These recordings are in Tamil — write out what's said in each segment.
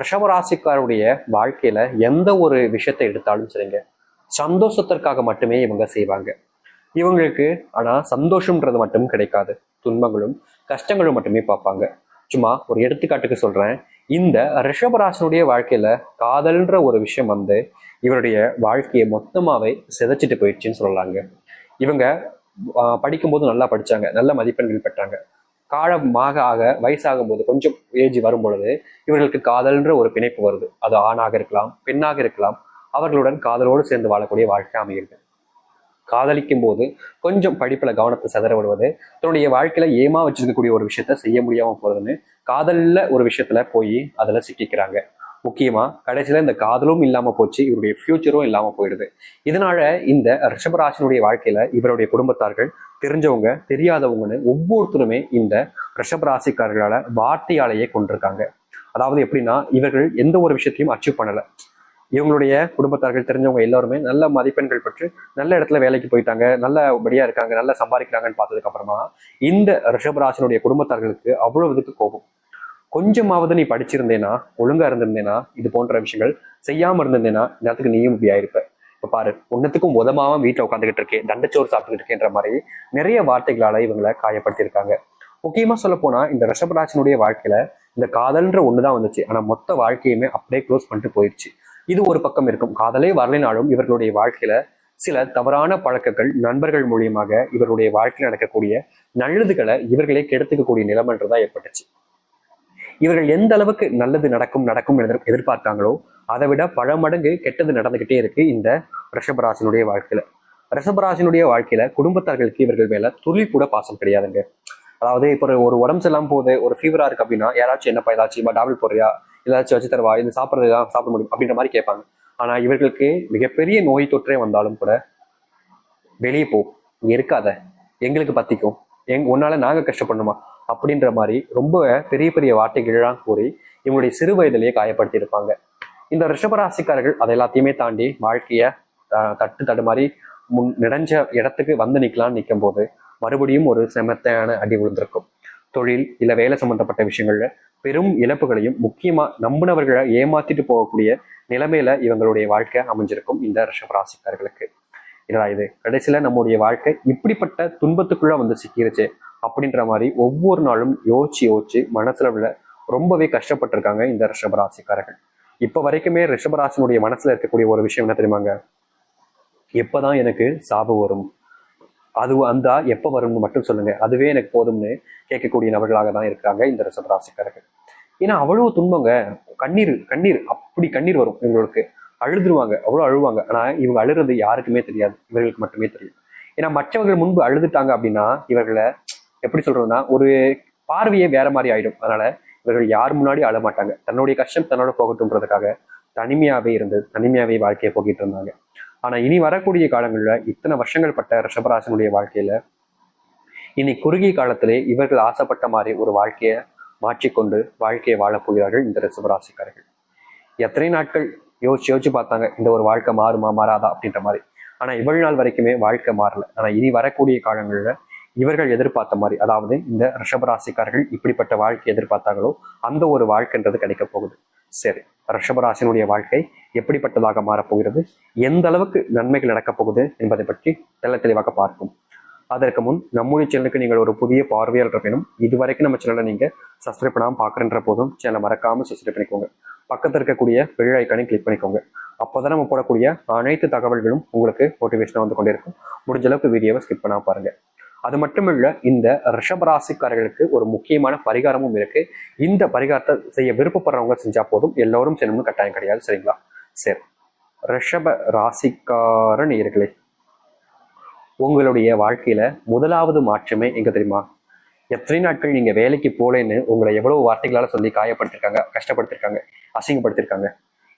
ரிஷபராசிக்காருடைய வாழ்க்கையில எந்த ஒரு விஷயத்தை எடுத்தாலும் சரிங்க. சந்தோஷத்திற்காக மட்டுமே இவங்க செய்வாங்க. இவங்களுக்கு ஆனா சந்தோஷம்ன்றது மட்டும் கிடைக்காது. துன்பங்களும் கஷ்டங்களும் மட்டுமே பார்ப்பாங்க. சும்மா ஒரு எடுத்துக்காட்டுக்கு சொல்றேன். இந்த ரிஷபராசனுடைய வாழ்க்கையில காதல்ன்ற ஒரு விஷயம் வந்து இவருடைய வாழ்க்கையை மொத்தமாவே சிதைச்சிட்டு போயிடுச்சுன்னு சொல்லலாங்க. இவங்க படிக்கும்போது நல்லா படிச்சாங்க. நல்ல மதிப்பெண்கள் பெற்றாங்க. காலமாக ஆக வயசாகும் போது கொஞ்சம் ஏஜ் வரும் பொழுது இவர்களுக்கு காதல்ன்ற ஒரு பிணைப்பு வருது. அது ஆணாக இருக்கலாம் பெண்ணாக இருக்கலாம் அவர்களுடன் காதலோடு சேர்ந்து வாழக்கூடிய வாழ்க்கை அமைகிறது காதலிக்கும் போது கொஞ்சம் படிப்புல கவனத்தை சிதற விடுவது தன்னுடைய வாழ்க்கையில ஏமா வச்சிருக்கக்கூடிய ஒரு விஷயத்த செய்ய முடியாம போறதுன்னு காதல்ல ஒரு விஷயத்துல போய் அதுல சிக்கிக்கிறாங்க. முக்கியமா கடைசியில இந்த காதலும் இல்லாம போச்சு இவருடைய ஃபியூச்சரும் இல்லாம போயிடுது. இதனால இந்த ரிஷபராசினுடைய வாழ்க்கையில இவருடைய குடும்பத்தார்கள் தெரிஞ்சவங்க தெரியாதவங்கன்னு ஒவ்வொருத்தருமே இந்த ரிஷபராசிக்காரர்களால வார்த்தையாலேயே கொண்டிருக்காங்க. அதாவது எப்படின்னா இவர்கள் எந்த ஒரு விஷயத்தையும் அச்சீவ் பண்ணலை. இவங்களுடைய குடும்பத்தார்கள் தெரிஞ்சவங்க எல்லாருமே நல்ல மதிப்பெண்கள் பெற்று நல்ல இடத்துல வேலைக்கு போயிட்டாங்க நல்லபடியா இருக்காங்க நல்லா சம்பாதிக்கிறாங்கன்னு பார்த்ததுக்கு அப்புறமா இந்த ரிஷபராசினுடைய குடும்பத்தார்களுக்கு அவ்வளவு இதுக்கு கோபம். கொஞ்சமாவது நீ படிச்சிருந்தேனா ஒழுங்கா இருந்திருந்தேனா இது போன்ற விஷயங்கள் செய்யாம இருந்திருந்தேனா நேரத்துக்கு நீயும் இப்படி ஆயிருப்ப. இப்ப பாரு ஒன்னத்துக்கும் உதமாம வீட்டுல உட்காந்துக்கிட்டு இருக்கேன் தண்டச்சோறு சாப்பிட்டுக்கிட்டு இருக்கேன்ற மாதிரி நிறைய வார்த்தைகளால இவங்களை காயப்படுத்தியிருக்காங்க. முக்கியமா சொல்ல போனா இந்த ரிஷபராஜனுடைய வாழ்க்கையில இந்த காதல்ன்ற ஒண்ணுதான் வந்துச்சு. ஆனா மொத்த வாழ்க்கையுமே அப்படியே க்ளோஸ் பண்ணிட்டு போயிடுச்சு இது ஒரு பக்கம் இருக்கும். காதலே வரலைனாலும் இவர்களுடைய வாழ்க்கையில சில தவறான பழக்கங்கள் நண்பர்கள் மூலியமாக இவருடைய வாழ்க்கையில் நடக்கக்கூடிய நல்லதுகளை இவர்களே கெடுத்துக்கக்கூடிய நிலைமன்றதா ஏற்பட்டுச்சு. இவர்கள் எந்த அளவுக்கு நல்லது நடக்கும் நடக்கும் எதிர் எதிர்பார்த்தாங்களோ அதை விட பல மடங்கு கெட்டது நடந்துகிட்டே இருக்கு இந்த ரிஷபராசினுடைய வாழ்க்கையில. ரிஷபராசினுடைய வாழ்க்கையில குடும்பத்தார்களுக்கு இவர்கள் மேல துளி கூட பாசம் கிடையாதுங்க. அதாவது இப்போ ஒரு- உடம்பு சரியில்லாம போகுது ஒரு ஃபீவரா இருக்கு அப்படின்னா யாராச்சும் என்னப்பா ஏதாச்சும் டாபிள் போடுறியா? ஏதாச்சும் வச்சு தருவா? இது சாப்பிட்றது சாப்பிட முடியும் அப்படின்ற மாதிரி கேட்பாங்க. ஆனா இவர்களுக்கு மிகப்பெரிய நோய் தொற்றே வந்தாலும் கூட வெளியே போ இங்க இருக்காத. எங்களுக்கு பத்திக்கும். எங் உன்னால நாங்க கஷ்டப்படணுமா? அப்படின்ற மாதிரி ரொம்ப பெரிய பெரிய வார்த்தைகள்லாம் கூறி இவங்களுடைய சிறு வயதிலேயே காயப்படுத்தியிருப்பாங்க. இந்த ரிஷபராசிக்காரர்கள் அதை எல்லாத்தையுமே தாண்டி வாழ்க்கையை தட்டு தடுமாறி முன் நிறைஞ்ச இடத்துக்கு வந்து நிக்கலாம்னு நிற்கும் போது மறுபடியும் ஒரு செமத்தையான அடி விழுந்திருக்கும். தொழில் இல்ல வேலை சம்பந்தப்பட்ட விஷயங்கள்ல பெரும் இழப்புகளையும் முக்கியமா நம்பினவர்களை ஏமாத்திட்டு போகக்கூடிய நிலைமையில இவங்களுடைய வாழ்க்கை அமைஞ்சிருக்கும் இந்த ரிஷபராசிக்காரர்களுக்கு. என்னடா இது? கடைசியில் நம்முடைய வாழ்க்கை இப்படிப்பட்ட துன்பத்துக்குள்ள வந்து சிக்கிருச்சு. அப்படின்ற மாதிரி ஒவ்வொரு நாளும் யோசிச்சு யோசிச்சு மனசுல உள்ள ரொம்பவே கஷ்டப்பட்டிருக்காங்க இந்த ரிஷபராசிக்காரர்கள். இப்ப வரைக்குமே ரிஷபராசினுடைய மனசுல இருக்கக்கூடிய ஒரு விஷயம் என்ன தெரியுமாங்க? எப்பதான் எனக்கு சாபம் வரும்? அது அந்த எப்ப வரும்னு மட்டும் சொல்லுங்க. அதுவே எனக்கு போதும்னு கேட்கக்கூடிய நபர்களாக தான் இருக்காங்க இந்த ரிஷபராசிக்காரர்கள். ஏன்னா அவ்வளவு துன்பங்க. கண்ணீர் கண்ணீர். அப்படி கண்ணீர் வரும். இவங்களுக்கு அழுதுருவாங்க. அவ்வளவு அழுவாங்க. ஆனா இவங்க அழுறது யாருக்குமே தெரியாது. இவர்களுக்கு மட்டுமே தெரியும். ஏன்னா மற்றவர்கள் முன்பு அழுதுட்டாங்க அப்படின்னா இவர்களை எப்படி சொல்றதுன்னா ஒரு பார்வையே வேற மாதிரி ஆயிடும். அதனால இவர்கள் யார் முன்னாடி அழ மாட்டாங்க தன்னுடைய கஷ்டம் தன்னோட போகட்டும்ன்றதுக்காக தனிமையாவே இருந்து தனிமையாவே வாழ்க்கையை போக்கிட்டு இருந்தாங்க. ஆனா இனி வரக்கூடிய காலங்களில் இத்தனை வருஷங்கள் பட்ட ரிஷபராசனுடைய வாழ்க்கையில இனி குறுகிய காலத்திலே இவர்கள் ஆசைப்பட்ட மாதிரி ஒரு வாழ்க்கையை மாற்றிக்கொண்டு வாழ்க்கையை வாழப்போகிறார்கள் இந்த ரிஷபராசிக்காரர்கள். எத்தனை நாட்கள் யோசிச்சு யோசிச்சு பார்த்தாங்க இந்த ஒரு வாழ்க்கை மாறுமா மாறாதா அப்படின்ற மாதிரி. ஆனா இவ்வளவு நாள் வரைக்குமே வாழ்க்கை மாறல. ஆனா இனி வரக்கூடிய காலங்களில் இவர்கள் எதிர்பார்த்த மாதிரி அதாவது இந்த ரிஷபராசிக்காரர்கள் இப்படிப்பட்ட வாழ்க்கை எதிர்பார்த்தாங்களோ அந்த ஒரு வாழ்க்கைன்றது கிடைக்க போகுது. சரி ரிஷபராசினுடைய வாழ்க்கை எப்படிப்பட்டதாக மாறப்போகிறது எந்த அளவுக்கு நன்மைகள் நடக்கப் போகுது என்பதை பற்றி தெள்ள தெளிவாக பார்ப்போம். அதற்கு முன் நம்முடைய சேனலுக்கு நீங்கள் ஒரு புதிய பார்வையாளர் வேணும். இதுவரைக்கும் நம்ம சேனலை நீங்க சப்ஸ்கிரைப் பண்ணாமல் பார்க்குறன்ற போதும் சேனலை மறக்காம சப்ஸ்கிரைப் பண்ணிக்கோங்க. பக்கத்தில் இருக்கக்கூடிய பெல் ஐக்கானை கிளிக் பண்ணிக்கோங்க. அப்போதான் நம்ம போடக்கூடிய அனைத்து தகவல்களும் உங்களுக்கு மோட்டிவேஷனாக வந்து கொண்டே இருக்கும் முடிஞ்ச அளவுக்கு வீடியோவை ஸ்கிப் பண்ணாம பாருங்க. அது மட்டும் இல்ல இந்த ரிஷபராசிக்காரர்களுக்கு ஒரு முக்கியமான பரிகாரமும் இருக்கு. இந்த பரிகாரத்தை செய்ய விருப்பப்படுறவங்க செஞ்சா போதும். எல்லோரும் செய்யணும்னு கட்டாயம் கிடையாது சரிங்களா? சரி. ரிஷப ராசிக்கார நேயர்களே உங்களுடைய வாழ்க்கையில முதலாவது மாற்றமே எங்க தெரியுமா? எத்தனை நாட்கள் நீங்க வேலைக்கு போலேன்னு உங்களை எவ்வளவு வார்த்தைகளால சொல்லி காயப்படுத்திருக்காங்க கஷ்டப்படுத்திருக்காங்க அசிங்கப்படுத்திருக்காங்க.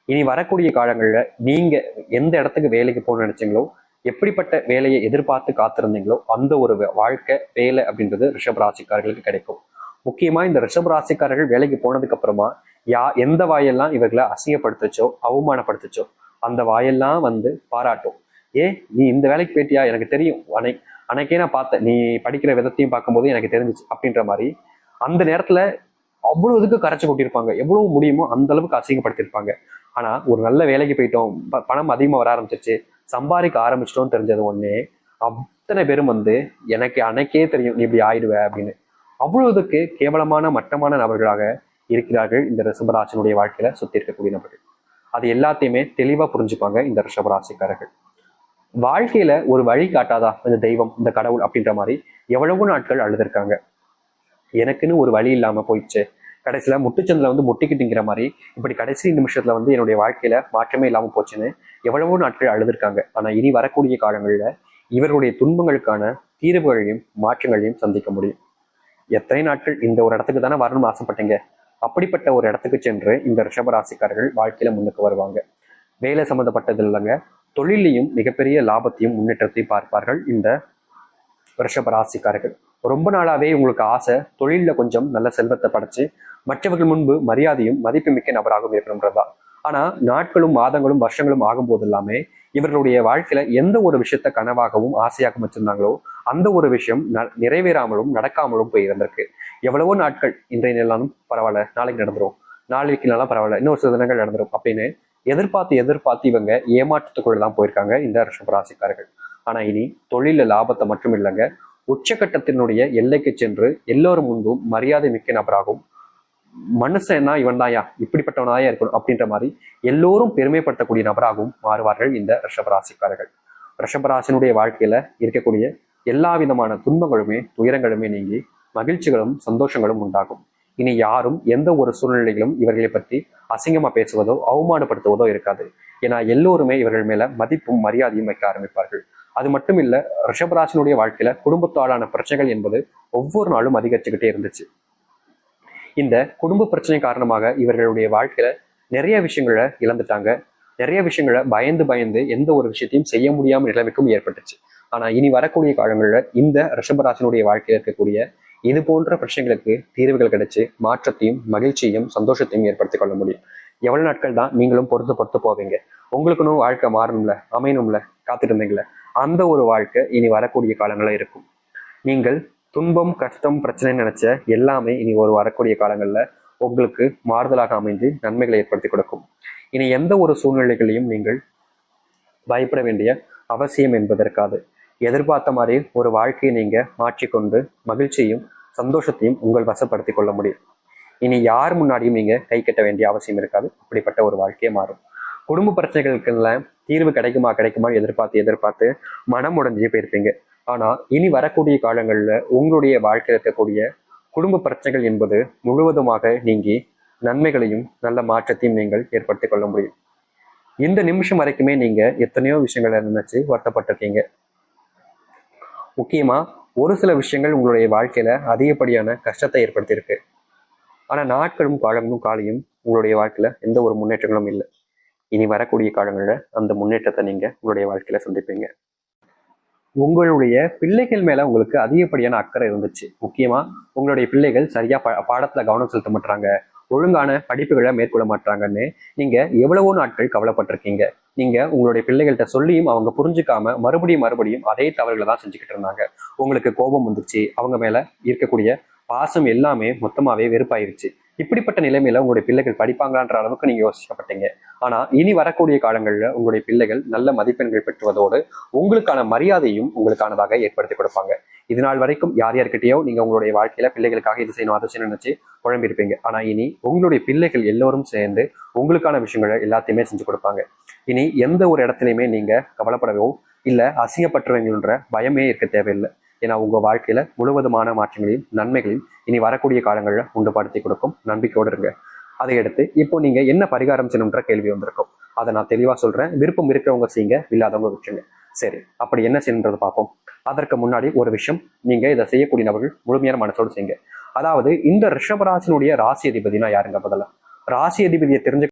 இனி வரக்கூடிய காலங்களில் நீங்க எந்த இடத்துக்கு வேலைக்கு போகணும்னு நினைச்சீங்களோ எப்படிப்பட்ட வேலையை எதிர்பார்த்து காத்திருந்தீங்களோ அந்த ஒரு வாழ்க்கை வேலை அப்படின்றது ரிஷப் ராசிக்காரர்களுக்கு கிடைக்கும். முக்கியமா இந்த ரிஷப் ராசிக்காரர்கள் வேலைக்கு போனதுக்கு அப்புறமா யா எந்த வாயெல்லாம் இவர்களை அசிங்கப்படுத்துச்சோ அவமானப்படுத்துச்சோ அந்த வாயெல்லாம் வந்து பாராட்டும். ஏ நீ இந்த வேலைக்கு போயிட்டியா? எனக்கு தெரியும். அன்னை அன்னைக்கே நான் பார்த்தேன். நீ படிக்கிற விதத்தையும் பார்க்கும்போது எனக்கு தெரிஞ்சிச்சு அப்படின்ற மாதிரி. அந்த நேரத்துல அவ்வளவு இதுக்கு கரைச்சி கொட்டியிருப்பாங்க. எவ்வளவு முடியுமோ அந்த அளவுக்கு அசிங்கப்படுத்தியிருப்பாங்க. ஆனா ஒரு நல்ல வேலைக்கு போயிட்டோம். ப- பணம் அதிகமா வர ஆரம்பிச்சிருச்சு. சம்பாதிக்க ஆரம்பிச்சிட்டோம் தெரிஞ்சது ஒன்னே அத்தனை பேரும் வந்து எனக்கு அன்னைக்கே தெரியும் நீ இப்படி ஆயிடுவ அப்படின்னு. அவ்வளவுக்கு இதுக்கு கேவலமான மட்டமான நபர்களாக இருக்கிறார்கள் இந்த ரிஷபராசினுடைய வாழ்க்கையில சுத்தி இருக்கக்கூடிய நபர்கள். அது எல்லாத்தையுமே தெளிவா புரிஞ்சுப்பாங்க இந்த ரிஷபராசிக்காரர்கள். வாழ்க்கையில ஒரு வழி காட்டாதா இந்த தெய்வம் இந்த கடவுள் அப்படின்ற மாதிரி எவ்வளவோ நாட்கள் அழுதுருக்காங்க. எனக்குன்னு ஒரு வழி இல்லாம போயிடுச்சு. கடைசியில் முட்டுச்சந்தில் வந்து முட்டிக்கிட்டுங்கிற மாதிரி இப்படி கடைசி நிமிஷத்தில் வந்து என்னுடைய வாழ்க்கையில் மாற்றமே இல்லாமல் போச்சுன்னு எவ்வளவோ நாட்கள் அழுதுருக்காங்க. ஆனால் இனி வரக்கூடிய காலங்களில் இவர்களுடைய துன்பங்களுக்கான தீர்வுகளையும் மாற்றங்களையும் சந்திக்க முடியும். எத்தனை நாட்கள் இந்த ஒரு இடத்துக்கு தானே வரணும்னு ஆசைப்பட்டீங்க? அப்படிப்பட்ட ஒரு இடத்துக்கு சென்று இந்த ரிஷபராசிக்காரர்கள் வாழ்க்கையில முன்னுக்கு வருவாங்க. வேலை சம்மந்தப்பட்டது இல்லைங்க. தொழிலையும் மிகப்பெரிய லாபத்தையும் முன்னேற்றத்தையும் பார்ப்பார்கள். இந்த ரிஷபராசிக்காரர்கள் ரொம்ப நாளாவே உங்களுக்கு ஆசை தொழில்ல கொஞ்சம் நல்ல செல்வத்தை படைச்சு மற்றவர்கள் முன்பு மரியாதையும் மதிப்புமிக்க நபராகவும் இருக்கணும்ன்றதா. ஆனா நாட்களும் மாதங்களும் வருஷங்களும் ஆகும் போது எல்லாமே இவர்களுடைய வாழ்க்கையில எந்த ஒரு விஷயத்த கனவாகவும் ஆசையாகவும் வச்சிருந்தாங்களோ அந்த ஒரு விஷயம் ந- நிறைவேறாமலும் நடக்காமலும் போய் இருந்திருக்கு. எவ்வளவோ நாட்கள் இன்றைய நிலம் பரவாயில்ல நாளைக்கு நடந்துரும். நாளைக்கு நல்லா பரவாயில்ல இன்னொரு சில தினங்கள் நடந்துரும் அப்படின்னு எதிர்பார்த்து எதிர்பார்த்து இவங்க ஏமாற்றத்துக்குள்ள தான் போயிருக்காங்க இந்த ரிஷபராசிக்காரர்கள் ஆனா இனி தொழில லாபத்தை மட்டும் இல்லைங்க. உச்சக்கட்டத்தினுடைய எல்லைக்கு சென்று எல்லோரும் முன்பும் மரியாதை மிக்க நபராகும் மனுஷன்னா இவன் தாயா இப்படிப்பட்டவனாயா இருக்கணும் அப்படின்ற மாதிரி எல்லோரும் பெருமைப்படுத்தக்கூடிய நபராகவும் மாறுவார்கள் இந்த ரிஷபராசிக்காரர்கள். ரிஷபராசினுடைய வாழ்க்கையில இருக்கக்கூடிய எல்லா விதமான துன்பங்களுமே துயரங்களுமே நீங்கி மகிழ்ச்சிகளும் சந்தோஷங்களும் உண்டாகும். இனி யாரும் எந்த ஒரு சூழ்நிலையிலும் இவர்களை பற்றி அசிங்கமா பேசுவதோ அவமானப்படுத்துவதோ இருக்காது. ஏன்னா எல்லோருமே இவர்கள் மேல மதிப்பும் மரியாதையும் வைக்க ஆரம்பிப்பார்கள். அது மட்டும் இல்ல ரிஷபராசினுடைய வாழ்க்கையில குடும்பத்தாலான பிரச்சனைகள் என்பது ஒவ்வொரு நாளும் அதிகரிச்சுக்கிட்டே இருந்துச்சு. இந்த குடும்ப பிரச்சனை காரணமாக இவர்களுடைய வாழ்க்கையில நிறைய விஷயங்களை இழந்துட்டாங்க. நிறைய விஷயங்களை பயந்து பயந்து எந்த ஒரு விஷயத்தையும் செய்ய முடியாமல் நிலைமைக்கும் ஏற்பட்டுச்சு. ஆனா இனி வரக்கூடிய காலங்களில் இந்த ரிஷபராசினுடைய வாழ்க்கையில இருக்கக்கூடிய இது போன்ற பிரச்சனைகளுக்கு தீர்வுகள் கிடைச்சு மாற்றத்தையும் மகிழ்ச்சியையும் சந்தோஷத்தையும் ஏற்படுத்திக் கொள்ள முடியும். எவ்வளவு நாட்கள் தான் நீங்களும் பொறுத்து பொறுத்து போவீங்க. உங்களுக்குன்னு வாழ்க்கை மாறணும்ல அமையணும்ல? காத்துட்டு இருந்தீங்களே அந்த ஒரு வாழ்க்கை இனி வரக்கூடிய காலங்களில் இருக்கும். நீங்கள் துன்பம் கஷ்டம் பிரச்சனை நினைச்ச எல்லாமே இனி ஒரு வரக்கூடிய காலங்கள்ல உங்களுக்கு மாறுதலாக அமைந்து நன்மைகளை ஏற்படுத்தி கொடுக்கும். இனி எந்த ஒரு சூழ்நிலைகளையும் நீங்கள் பயப்பட வேண்டிய அவசியம் என்பது இருக்காது எதிர்பார்த்த மாதிரி ஒரு வாழ்க்கையை நீங்க மாற்றிக்கொண்டு மகிழ்ச்சியும் சந்தோஷத்தையும் உங்கள் வசப்படுத்திக் கொள்ள முடியும். இனி யார் முன்னாடியும் நீங்க கை கட்ட வேண்டிய அவசியம் இருக்காது. அப்படிப்பட்ட ஒரு வாழ்க்கையே மாறும். குடும்ப பிரச்சனைகளுக்கெல்லாம் தீர்வு கிடைக்குமா கிடைக்குமா எதிர்பார்த்து எதிர்பார்த்து மனம் உடஞ்சே போயிருப்பீங்க. ஆனால் இனி வரக்கூடிய காலங்களில் உங்களுடைய வாழ்க்கையில் இருக்கக்கூடிய குடும்ப பிரச்சனைகள் என்பது முழுவதுமாக நீங்கி நன்மைகளையும் நல்ல மாற்றத்தையும் நீங்கள் ஏற்படுத்திக் கொள்ள முடியும். இந்த நிமிஷம் வரைக்குமே நீங்க எத்தனையோ விஷயங்களை நினைச்சு வருத்தப்பட்டிருக்கீங்க. முக்கியமா ஒரு சில விஷயங்கள் உங்களுடைய வாழ்க்கையில அதிகப்படியான கஷ்டத்தை ஏற்படுத்தியிருக்கு. ஆனா நாட்களும் காலங்களும் காலையும் உங்களுடைய வாழ்க்கையில எந்த ஒரு முன்னேற்றங்களும் இல்லை. இனி வரக்கூடிய காலங்களில் அந்த முன்னேற்றத்தை நீங்கள் உங்களுடைய வாழ்க்கையில் சந்திப்பீங்க. உங்களுடைய பிள்ளைகள் மேலே உங்களுக்கு அதிகப்படியான அக்கறை இருந்துச்சு. முக்கியமாக உங்களுடைய பிள்ளைகள் சரியாக பா பாடத்தில் கவனம் செலுத்த மாட்டாங்க ஒழுங்கான படிப்புகளை மேற்கொள்ள மாட்டாங்கன்னு நீங்கள் எவ்வளவோ நாட்கள் கவலைப்பட்டிருக்கீங்க. நீங்கள் உங்களுடைய பிள்ளைகள்கிட்ட சொல்லியும் அவங்க புரிஞ்சுக்காம மறுபடியும் மறுபடியும் அதே தவறுகளை தான் செஞ்சுக்கிட்டு இருந்தாங்க. உங்களுக்கு கோபம் வந்துச்சு அவங்க மேலே இருக்கக்கூடிய பாசம் எல்லாமே மொத்தமாகவே வெறுப்பாயிருச்சு. இப்படிப்பட்ட நிலைமையில உங்களுடைய பிள்ளைகள் படிப்பாங்களான்ற அளவுக்கு நீங்க யோசிக்கப்பட்டீங்க. ஆனா இனி வரக்கூடிய காலங்களில் உங்களுடைய பிள்ளைகள் நல்ல மதிப்பெண்கள் பெற்றுவதோடு உங்களுக்கான மரியாதையும் உங்களுக்கானதாக ஏற்படுத்தி கொடுப்பாங்க. இது நாள் வரைக்கும் யார் யார்கிட்டயோ நீங்க உங்களுடைய வாழ்க்கையில பிள்ளைகளுக்காக இது செய்யணும் அதை செய்யணும் நினைச்சு குழம்பிருப்பீங்க ஆனா இனி உங்களுடைய பிள்ளைகள் எல்லோரும் சேர்ந்து உங்களுக்கான விஷயங்களை எல்லாத்தையுமே செஞ்சு கொடுப்பாங்க. இனி எந்த ஒரு இடத்துலையுமே நீங்க கவலைப்படவோ இல்ல அசிங்கப்பட்டுருவீங்கன்ற பயமே இருக்க தேவையில்லை. ஏன்னா உங்கள் வாழ்க்கையில் முழுவதுமான மாற்றங்களையும் நன்மைகளையும் இனி வரக்கூடிய காலங்களில் உண்டுபடுத்தி கொடுக்கும். நம்பிக்கையோடு இருங்க. அதை எடுத்து இப்போ நீங்கள் என்ன பரிகாரம் செய்யணுன்ற கேள்வி வந்திருக்கும். அதை நான் தெளிவாக சொல்கிறேன் விருப்பம் இருக்கிறவங்க செய்யுங்க இல்லாதவங்க விட்டுருங்க. சரி அப்படி என்ன செய்யணுன்றதை பார்ப்போம். அதற்கு முன்னாடி ஒரு விஷயம். நீங்கள் இதை செய்யக்கூடிய நபர்கள் முழுமையான மனசோடு செய்யுங்க. அதாவது இந்த ரிஷபராசினுடைய ராசி அதிபதினா யாருங்க பதிலா ராசி அதிபதியை தெரிஞ்சு